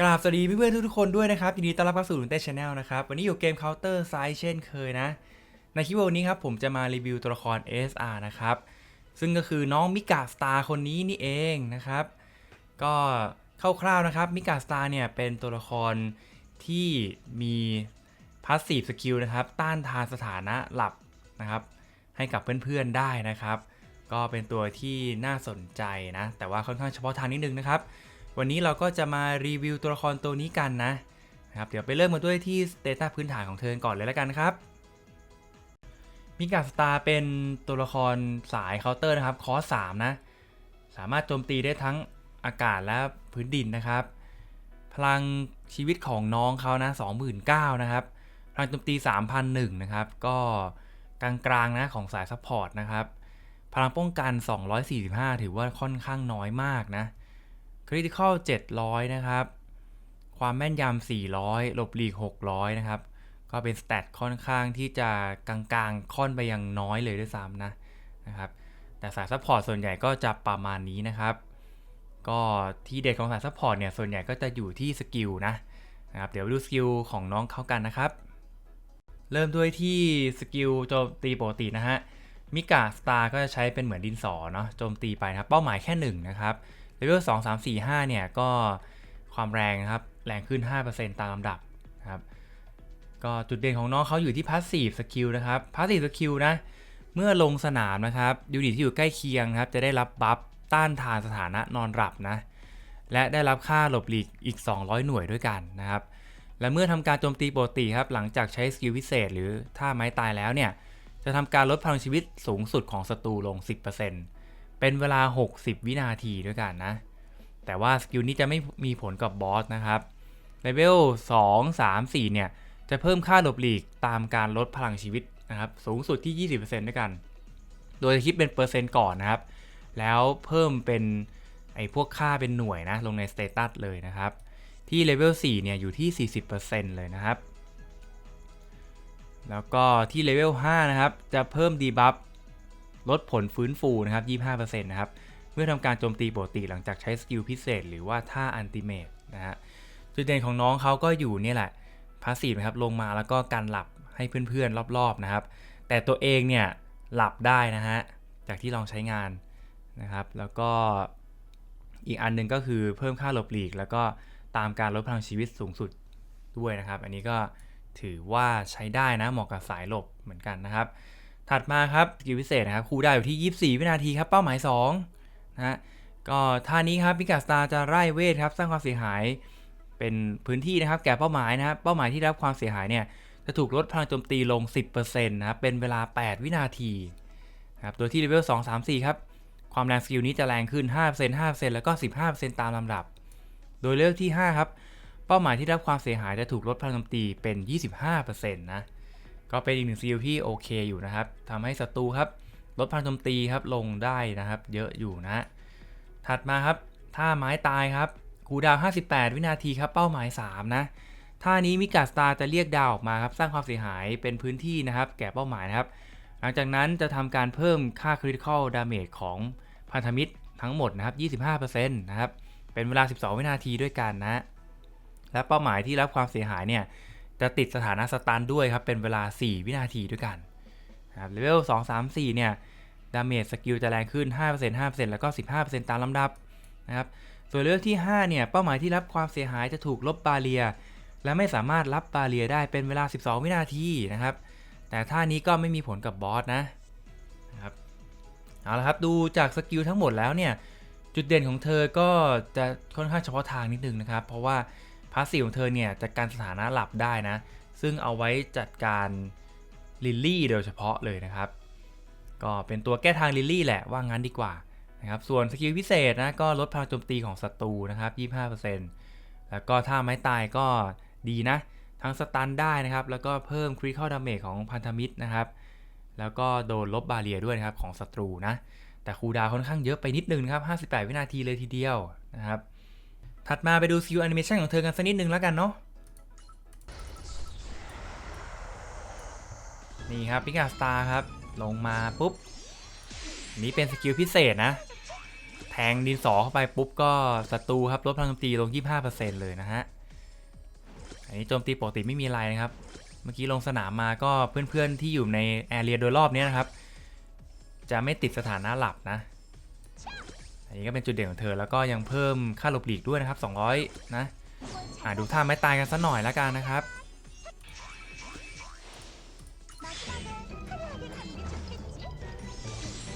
กราบสวัสดีเพื่อนๆทุกๆคนด้วยนะครับ ยินดีต้อนรับเข้าสู่ลุนเต้ชาแนลนะครับ วันนี้อยู่เกม Counter Side เช่นเคยนะ ในคลิปวันนี้ครับ ผมจะมารีวิวตัวละคร SR นะครับ ซึ่งก็คือน้องมิกาสตาร์คนนี้นี่เองนะครับ ก็คร่าวๆนะครับมิกาสตาร์เนี่ยเป็นตัวละครที่มีพาสซีฟสกิลนะครับ ต้านทานสถานะหลับนะครับ ให้กับเพื่อนๆได้นะครับ ก็เป็นตัวที่น่าสนใจนะ แต่ว่าค่อนข้างเฉพาะทางนิดนึงนะครับ วันนี้เราก็จะมารีวิวตัวละครตัวนี้กันนะครับเดี๋ยวไปเริ่มกันด้วยที่สเตตัสพื้นฐานของเธอก่อนเลยแล้วกันครับมิกาสตาร์เป็นตัวละครสายเคาน์เตอร์นะครับคอร์สนะ สามารถโจมตีได้ทั้งอากาศและพื้นดินนะครับ พลังชีวิตของน้องเขานะ29,000นะครับ พลังโจมตี 3,001นะครับ ก็กลางๆนะของสายซัพพอร์ตนะครับ พลังป้องกัน 245 ถือว่าค่อนข้างน้อยมากนะ คริติคอล700 นะครับ ความแม่นยำ 400 ลบหลีก 600 นะครับ ก็เป็นสเตตค่อนข้างที่จะกลางๆ ค่อนไปยังน้อยเลยด้วยซ้ำนะนะครับ แต่สายซัพพอร์ตส่วนใหญ่ก็จะประมาณนี้นะครับ ก็ที่เด็ดของสายซัพพอร์ตเนี่ย ส่วนใหญ่ก็จะอยู่ที่สกิลนะนะครับ เดี๋ยวดูสกิลของน้องเขากันนะครับ เริ่มด้วยที่สกิลโจมตีปกตินะฮะมิกาสตาร์ก็จะใช้เป็นเหมือนดินสอเนาะโจมตีไปนะครับเป้าหมายแค่1นะครับ เลเวล2 3 4 5เนี่ยก็ความแรงนะครับ แรงขึ้น 5%ตามลำดับนะครับ ก็จุดเด่นของน้องเขาอยู่ที่พาสซีฟสกิลนะครับพาสซีฟสกิลนะ เมื่อลงสนามนะครับยูนิตที่อยู่ใกล้เคียงนะครับ จะได้รับบัฟต้านทานสถานะนอนหลับนะ และได้รับค่าหลบหลีกอีก 200 หน่วยด้วยกันนะครับ และเมื่อทำการโจมตีปกติครับ หลังจากใช้สกิลพิเศษ หรือท่าไม้ตายแล้วเนี่ย จะทำการลดพลังชีวิตสูงสุดของศัตรูลง 10% เป็นเวลา 60 วินาทีด้วยกันนะ แต่ว่าสกิลนี้จะไม่มีผลกับบอสนะครับเลเวล2 3 4 เนี่ย จะเพิ่มค่าหลบหลีกตามการลดพลังชีวิตนะครับ สูงสุดที่ 20%ด้วยกัน โดยจะคิดเป็นเปอร์เซ็นต์ก่อนนะครับ แล้วเพิ่มเป็นไอ้พวกค่าเป็นหน่วยนะ ลงในสเตตัสเลยนะครับ ที่เลเวล4เนี่ย อยู่ที่ 40%เลยนะครับ แล้วก็ที่เลเวล5นะครับ จะเพิ่มดีบัฟ ลดผลฟื้นฟูนะครับ 25%นะครับ เมื่อทำการโจมตีปกติหลังจากใช้สกิลพิเศษ หรือว่าท่าอันติเมตนะฮะ จุดเด่นของน้องเขาก็อยู่นี่แหละพาสซีฟนะครับลงมาแล้วก็การหลับให้เพื่อนๆรอบๆนะครับ แต่ตัวเองเนี่ยหลับได้นะฮะ จากที่ลองใช้งานนะครับ แล้วก็อีกอันหนึงก็คือเพิ่มค่าหลบหลีก แล้วก็ตามการลดพลังชีวิตสูงสุดด้วยนะครับ อันนี้ก็ถือว่าใช้ได้นะเหมาะกับสายหลบเหมือนกันนะครับ ถัดมาครับสกิลพิเศษนะครับคูลดาวอยู่ที่ 24 วินาทีครับเป้าหมาย2นะฮะก็ท่านี้ครับพิกาสตาร์จะไล่เวทครับสร้างความเสียหายเป็นพื้นที่นะครับแก่เป้าหมายนะครับเป้าหมายที่รับความเสียหายเนี่ยจะถูกลดพลังโจมตีลง 10%นะครับเป็นเวลา 8 วินาทีนะครับโดยที่เลเวล2 3 4 ครับความแรงสกิลนี้จะแรงขึ้น 5% 5%แล้วก็ 15%ตามลำดับ โดยเลเวลที่ 5 ครับ เป้าหมายที่รับความเสียหายจะถูกลดพลังโจมตีเป็น 25%นะ ก็เป็นอีกหนึ่งสกิลที่โอเคอยู่นะครับทำให้ศัตรูครับลดพลังโจมตีครับลงได้นะครับ เยอะอยู่นะ ถัดมาครับท่าไม้ตายครับคูดาว 58 วินาทีครับเป้าหมาย 3 นะท่านี้มิกาสตาจะเรียกดาวออกมาครับสร้างความเสียหายเป็นพื้นที่นะครับ แก่เป้าหมายนะครับ หลังจากนั้นจะทำการเพิ่มค่า Critical Damage ของพันธมิตรทั้งหมดนะครับ 25%นะครับเป็นเวลา 12 วินาทีด้วยกันนะ และเป้าหมายที่รับความเสียหายเนี่ย จะติดสถานะสตันด้วยครับ เป็นเวลา 4 วินาทีด้วยกันนะครับเลเวล2 3 4 เนี่ย ดาเมจสกิลจะแรงขึ้น 5% 5%แล้วก็ 15%ตามลำดับนะครับส่วนเลเวลที่ 5 เนี่ย เป้าหมายที่รับความเสียหายจะถูกลบบาเรีย และไม่สามารถรับบาเรียได้เป็นเวลา 12 วินาทีนะครับ แต่ท่านี้ก็ไม่มีผลกับบอสนะนะครับเอาละครับดูจากสกิลทั้งหมดแล้วเนี่ยจุดเด่นของเธอก็จะค่อนข้างเฉพาะทางนิดนึงนะครับ เพราะว่า พาสซีฟของเธอเนี่ยจัดการสถานะหลับได้นะ ซึ่งเอาไว้จัดการลิลลี่โดยเฉพาะเลยนะครับ ก็เป็นตัวแก้ทางลิลลี่แหละว่างั้นดีกว่านะครับ ส่วนสกิลพิเศษนะก็ลดพลังโจมตีของศัตรูนะครับ 25%แล้วก็ท่าไม้ตายก็ดีนะ ทั้งสตันได้นะครับ แล้วก็เพิ่มคริ t ค l ดาเมจของพันธมิตรนะครับ แล้วก็โดนลบบาเรียด้วยนะครับของศัตรูนะ แต่คูดาวค่อนข้างเยอะไปนิดนึงนครับ 58 วินาทีเลยทีเดียวนะครับ ถัดมาไปดูสกิลแอนิเมชันของเธอกันสักนิดนึงแล้วกันเนาะนี่ครับพิกาสตาร์ครับ ลงมาปุ๊บนนี้เป็นสกิลพิเศษนะ แทงดินสอเข้าไปปุ๊บก็ศัตรูครับลดพลังตีลง 25%เลยนะฮะ อันนี้โจมตีปกติไม่มีอะไรนะครับ เมื่อกี้ลงสนามมาก็เพื่อนๆที่อยู่ในแอเรียโดยรอบนี้นะครับ จะไม่ติดสถานะหลับนะ นนี้ก็เป็นจุดเด่นของเธอแล้วก็ยังเพิ่มค่าหลบหลีกด้วยนะครับ 200 นะอ่าดูท่าไม้ตายกันสักหน่อยแล้วกันนะครับ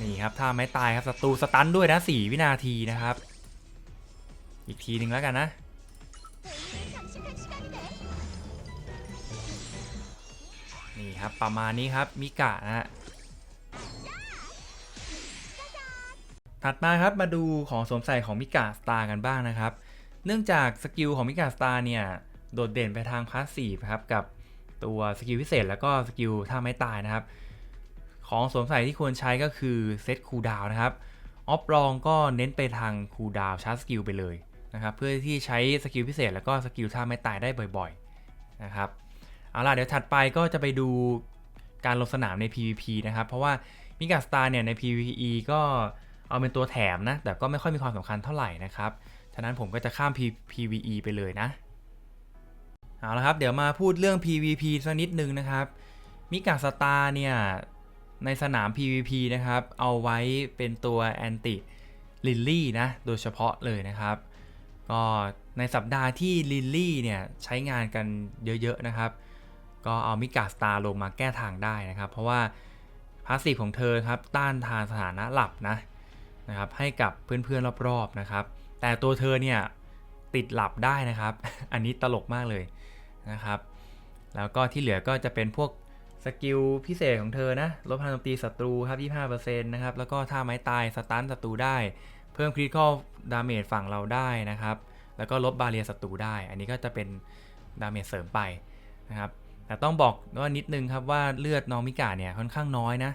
นี่ครับท่าไม้ตายครับศัตรูสตันด้วยนะ 4 วินาทีนะครับ อีกทีหนึ่งแล้วกันนะนี่ครับประมาณนี้ครับมิกะนะฮะ ถัดมาครับมาดูของสวมใส่ของมิกะสตาร์กันบ้างนะครับ เนื่องจากสกิลของมิกาสตาร์เนี่ยโดดเด่นไปทางพาสซีฟครับกับตัวสกิลพิเศษแล้วก็สกิลท่าไม้ตายนะครับ ของสวมใส่ที่ควรใช้ก็คือเซตคูลดาวนะครับออฟรองก็เน้นไปทางคูลดาวชาร์จสกิลไปเลยนะครับเพื่อที่ใช้สกิลพิเศษแล้วก็สกิลท่าไม้ตายได้บ่อยๆนะครับเอาล่ะเดี๋ยวถัดไปก็จะไปดูการลงสนามใน PVP นะครับ เพราะว่ามิกาสตาร์เนี่ยใน PVE ก็ เอาเป็นตัวแถมนะ แต่ก็ไม่ค่อยมีความสำคัญเท่าไหร่นะครับฉะนั้นผมก็จะข้าม PVE ไปเลยนะ เอาละครับ เดี๋ยวมาพูดเรื่อง PVP สักนิดนึงนะครับ มิกาสตาเนี่ยในสนาม PVP นะครับ เอาไว้เป็นตัวแอนติลิลลี่นะ โดยเฉพาะเลยนะครับ ก็ในสัปดาห์ที่ลิลลี่เนี่ยใช้งานกันเยอะ ๆ นะครับ ก็เอามิกาสตาลงมาแก้ทางได้นะครับ เพราะว่าพาสซีฟของเธอครับ ต้านทานสถานะหลับนะ นะครับให้กับเพื่อนๆรอบๆนะครับ แต่ตัวเธอเนี่ยติดหลับได้นะครับ อันนี้ตลกมากเลยนะครับ แล้วก็ที่เหลือก็จะเป็นพวกสกิลพิเศษของเธอนะลดพลังโจมตีศัตรูครับ25%นะครับ แล้วก็ท่าไม้ตายสตันศัตรูได้ เพิ่มคริ t ค a l ดาเมจฝั่งเราได้นะครับ แล้วก็ลบบาเรียศัตรูได้ อันนี้ก็จะเป็นดาเมจเสริมไปนะครับ แต่ต้องบอกว่านิดนึงครับว่าเลือดน้องมิกาเนี่ยค่อนข้างน้อยนะ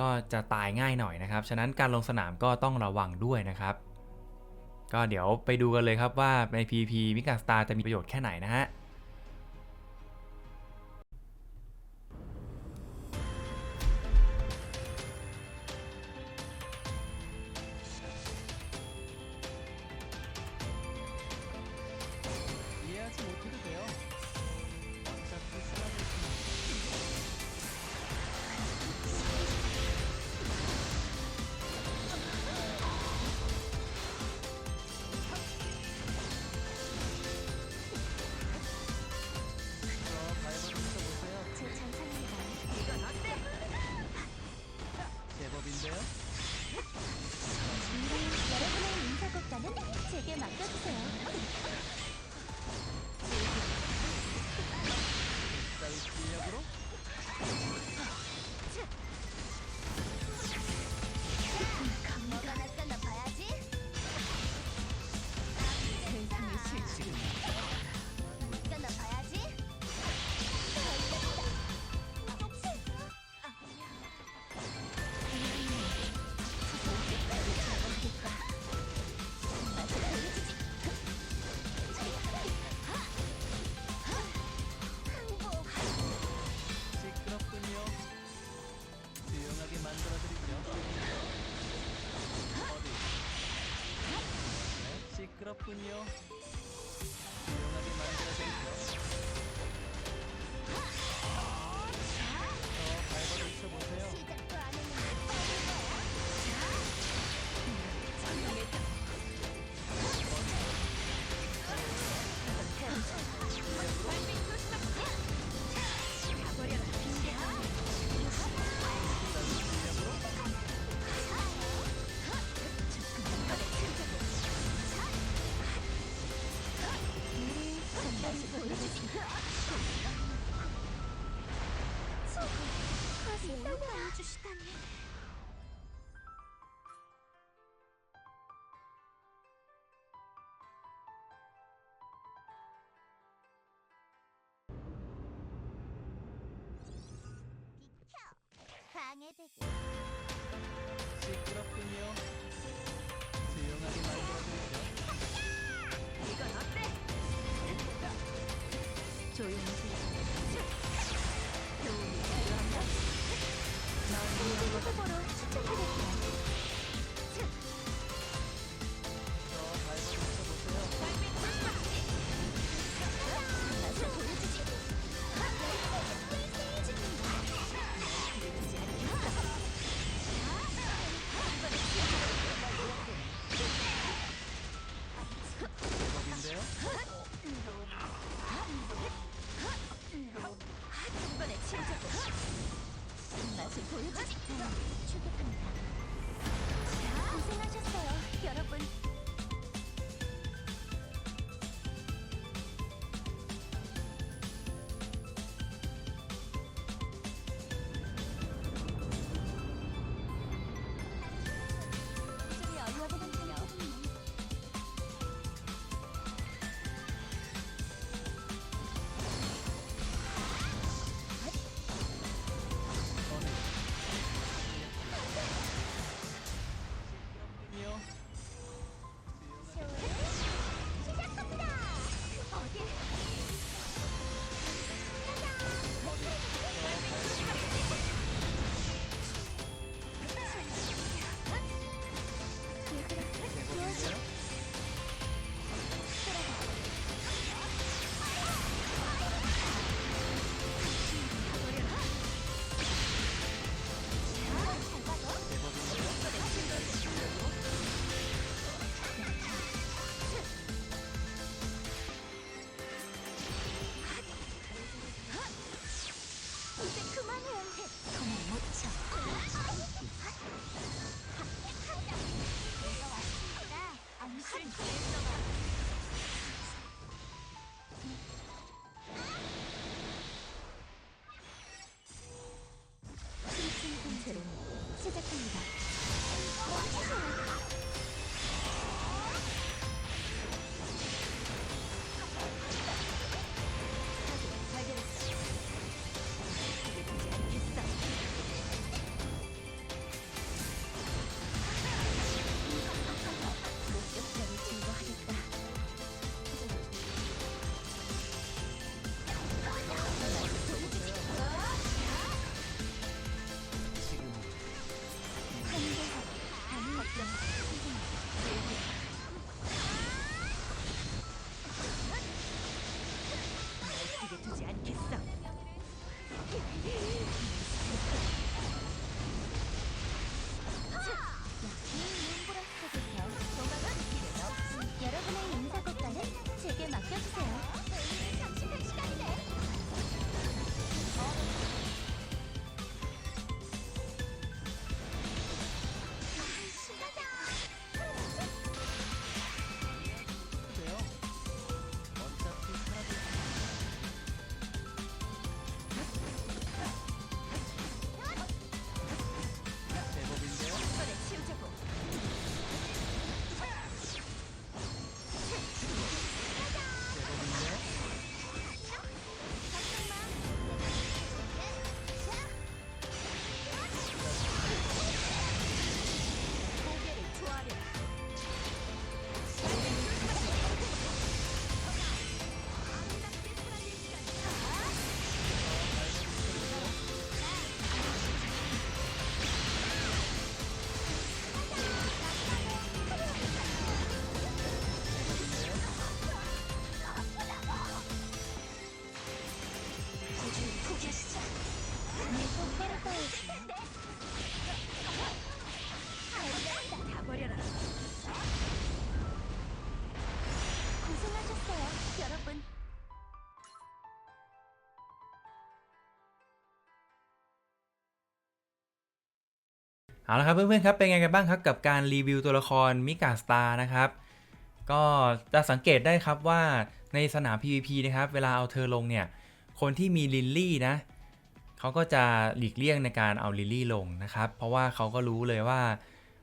ก็จะตายง่ายหน่อยนะครับ ฉะนั้นการลงสนามก็ต้องระวังด้วยนะครับ ก็เดี๋ยวไปดูกันเลยครับว่าใน PP มิกาสตาร์จะมีประโยชน์แค่ไหนนะฮะ 시끄럽군요. 만들어 げてくれ。to. 맛을 보여주지. 출격합니다. 자, 고생하셨어요 여러분 เอาละครับเพื่อนๆครับเป็นไงกันบ้างครับกับการรีวิวตัวละครมิกาสตาร์นะครับก็จะสังเกตได้ครับว่าในสนาม PVP นะครับเวลาเอาเธอลงเนี่ยคนที่มีลิลลี่นะเขาก็จะหลีกเลี่ยงในการเอาลิลลี่ลงนะครับ เพราะว่าเขาก็รู้เลยว่า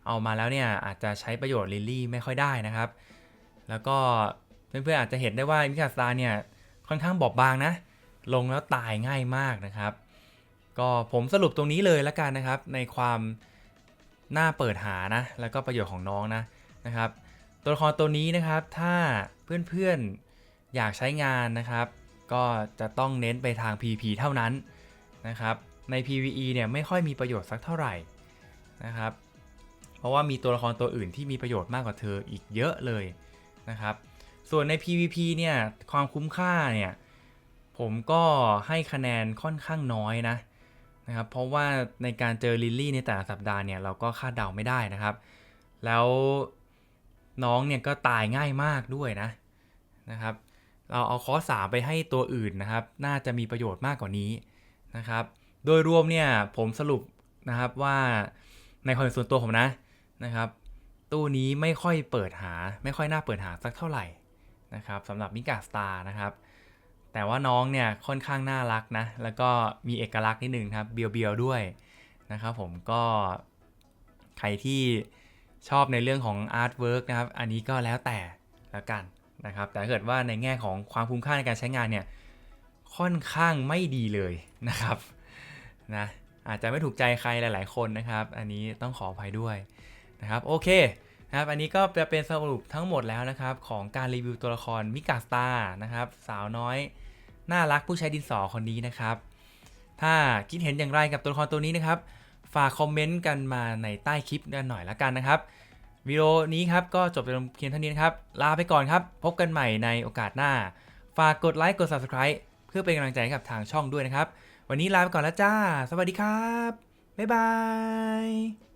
เอามาแล้วเนี่ยอาจจะใช้ประโยชน์ลิลลี่ไม่ค่อยได้นะครับ แล้วก็เพื่อนๆอาจจะเห็นได้ว่ามิกาสตาร์เนี่ยค่อนข้างบอบบางนะ ลงแล้วตายง่ายมากนะครับ ก็ผมสรุปตรงนี้เลยล้วกันนะครับ ในความ หน่าเปิดหานะ แล้วก็ประโยชน์ของน้องนะนะครับ ตัวละครตัวนี้นะครับถ้าเพื่อนๆอยากใช้งานนะครับ ก็จะต้องเน้นไปทาง PVP เท่านั้นนะครับ ใน PVE เนี่ยไม่ค่อยมีประโยชน์สักเท่าไหร่นะครับ เพราะว่ามีตัวละครตัวอื่นที่มีประโยชน์มากกว่าเธออีกเยอะเลยนะครับ ส่วนใน PVP เนี่ยความคุ้มค่าเนี่ยผมก็ให้คะแนนค่อนข้างน้อยนะ นะครับเพราะว่าในการเจอลิลลี่ในแต่ละสัปดาห์เนี่ยเราก็คาดเดาไม่ได้นะครับ แล้วน้องเนี่ยก็ตายง่ายมากด้วยนะนะครับ เราเอาคอสามไปให้ตัวอื่นนะครับ น่าจะมีประโยชน์มากกว่านี้นะครับ โดยรวมเนี่ยผมสรุปนะครับว่าในความเห็นส่วนตัวผมนะนะครับ ตู้นี้ไม่ค่อยเปิดหาไม่ค่อยน่าเปิดหาสักเท่าไหร่นะครับสำหรับมิกาสตาร์นะครับ แต่ว่าน้องเนี่ยค่อนข้างน่ารักนะ แล้วก็มีเอกลักษณ์นิดนึงครับเบียวเบียวๆด้วยนะครับผมก็ใครที่ชอบในเรื่องของอาร์ตเวิร์กนะครับ อันนี้ก็แล้วแต่แล้วกันนะครับ แต่ถ้าเกิดว่าในแง่ของความคุ้มค่าในการใช้งานเนี่ยค่อนข้างไม่ดีเลยนะครับนะอาจจะไม่ถูกใจใครหลาย ๆ คนนะครับ อันนี้ต้องขออภัยด้วยนะครับโอเคนะครับอันนี้ก็จะเป็นสรุปทั้งหมดแล้วนะครับ ของการรีวิวตัวละครมิกาสตาร์นะครับ สาวน้อย น่ารักผู้ใช้ดินสอคนนี้นะครับ ถ้าคิดเห็นอย่างไรกับตัวละครตัวนี้นะครับ ฝากคอมเมนต์กันมาในใต้คลิปกันหน่อยละกันนะครับวิดีโอนี้ครับก็จบไปเพียงเท่านี้นะครับ ลาไปก่อนครับ พบกันใหม่ในโอกาสหน้า ฝากกดไลค์กด Subscribe เพื่อเป็นกำลังใจให้กับทางช่องด้วยนะครับ วันนี้ลาไปก่อนแล้วจ้า สวัสดีครับ บ๊ายบาย